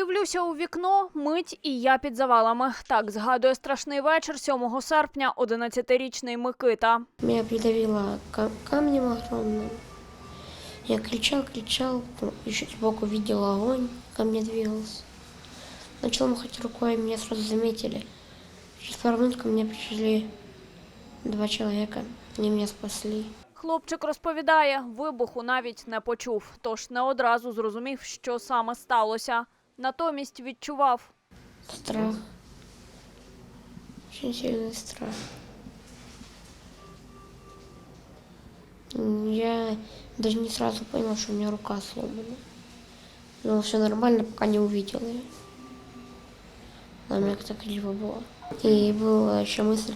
Дивлюся у вікно, мить і я під завалами. Так згадує страшний вечір 7 серпня 11-річний Микита. Меня придавило ка- камнем огромным. Я кричал, кричал, еще сбоку видел огонь, ко мне двигался. Начал махать рукой, меня сразу заметили. Через пару минут ко мне пришли два человека, они меня спасли. Хлопчик розповідає, вибуху навіть не почув, тож не одразу зрозумів, що саме сталося. Натомість відчував. Страх. Очень сильный страх. Я даже не сразу понял, что у меня рука сломана. Но все нормально, пока не увидел ее. Она у меня как-то криво была. И была еще мысль,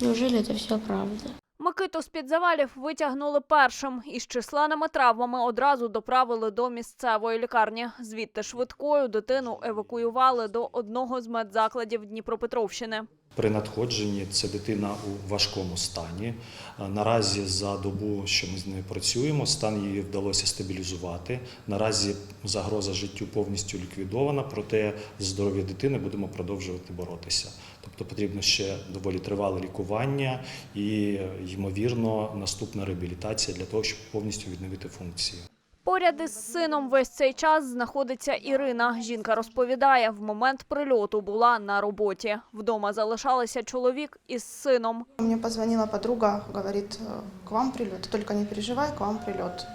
неужели это все правда? Микиту з-під завалів витягнули першим і з численними травмами одразу доправили до місцевої лікарні. Звідти швидкою дитину евакуювали до одного з медзакладів Дніпропетровщини. При надходженні це дитина у важкому стані. Е, Наразі за добу, що ми з нею працюємо, стан її вдалося стабілізувати. Наразі загроза життю повністю ліквідована, проте здоров'я дитини будемо продовжувати боротися. Тобто потрібно ще доволі тривале лікування і, ймовірно, наступна реабілітація для того, щоб повністю відновити функції. Поряд із сином весь цей час знаходиться Ірина. Жінка розповідає, в момент прильоту була на роботі. Вдома залишалися чоловік із сином. Мені позвонила подруга, говорит, «Э, к вам прильот, тільки не переживай, к вам прильот.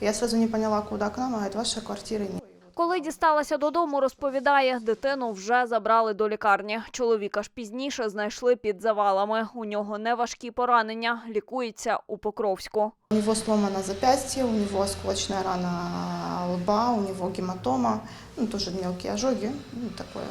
Я одразу не поняла, куди к нам, а ваша вашей ні. Коли дісталася додому, розповідає, дитину вже забрали до лікарні. Чоловіка ж пізніше знайшли під завалами. У нього неважкі поранення, лікується у Покровську. У него сломано запястье, у него осколочная рана лба, у него гематома, ну, тоже мелкие ожоги, ну, такое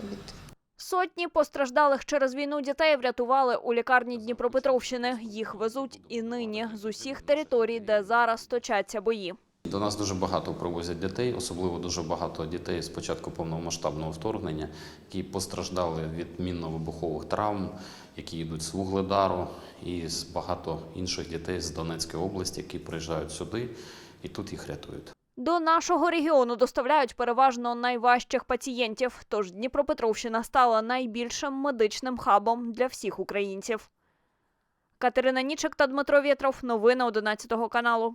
побитое. Сотні постраждалих через війну дітей врятували у лікарні Дніпропетровщини. Їх везуть і нині з усіх територій, де зараз точаться бої. До нас дуже багато привозять дітей, особливо дуже багато дітей з початку повномасштабного вторгнення, які постраждали від мінно-вибухових травм, які йдуть з Вугледару, і з багато інших дітей з Донецької області, які приїжджають сюди і тут їх рятують. До нашого регіону доставляють переважно найважчих пацієнтів. Тож Дніпропетровщина стала найбільшим медичним хабом для всіх українців. Катерина Нічик та Дмитро Вєтров. Новини 11 каналу.